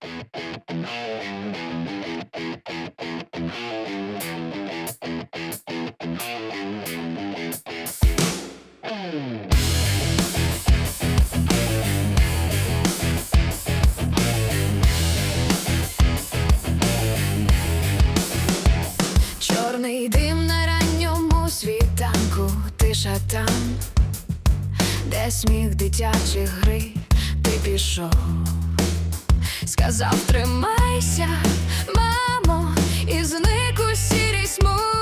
Чорний дим на ранньому світанку, тиша там, де сміх дитячих гри, ти пішов, сказав, тримайся, мамо, і зник у сірій смузі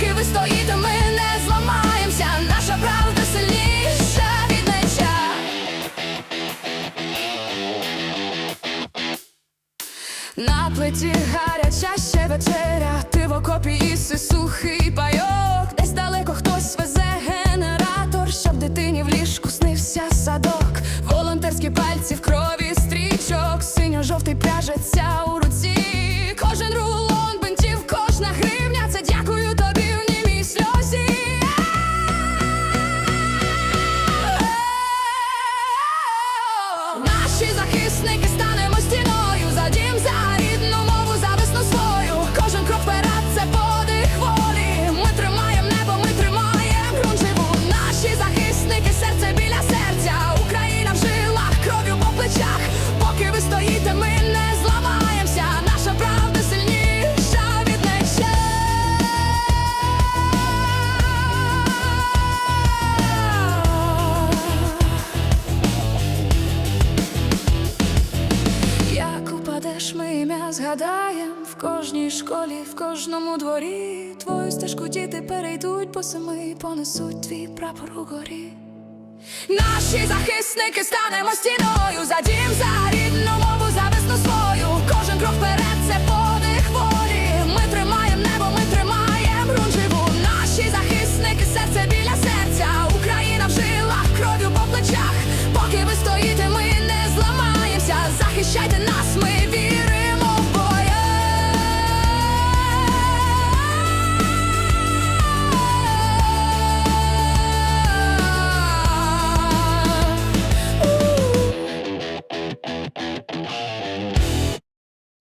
Поки ви стоїте, ми не зламаємося. Наша правда сильніша від меча. На плиті гаряча ще вечеря, ти в окопі їси сухий пайок. Десь далеко хтось везе генератор, щоб дитині в ліжку снився садок. Волонтерські пальці в крові стрічок, синьо-жовтий пряжеться Наші захисники станемо згадаєм в кожній школі, в кожному дворі. Твою стежку діти перейдуть по семи, понесуть твій прапор угорі. Наші захисники станемо стіною за дім, за рідну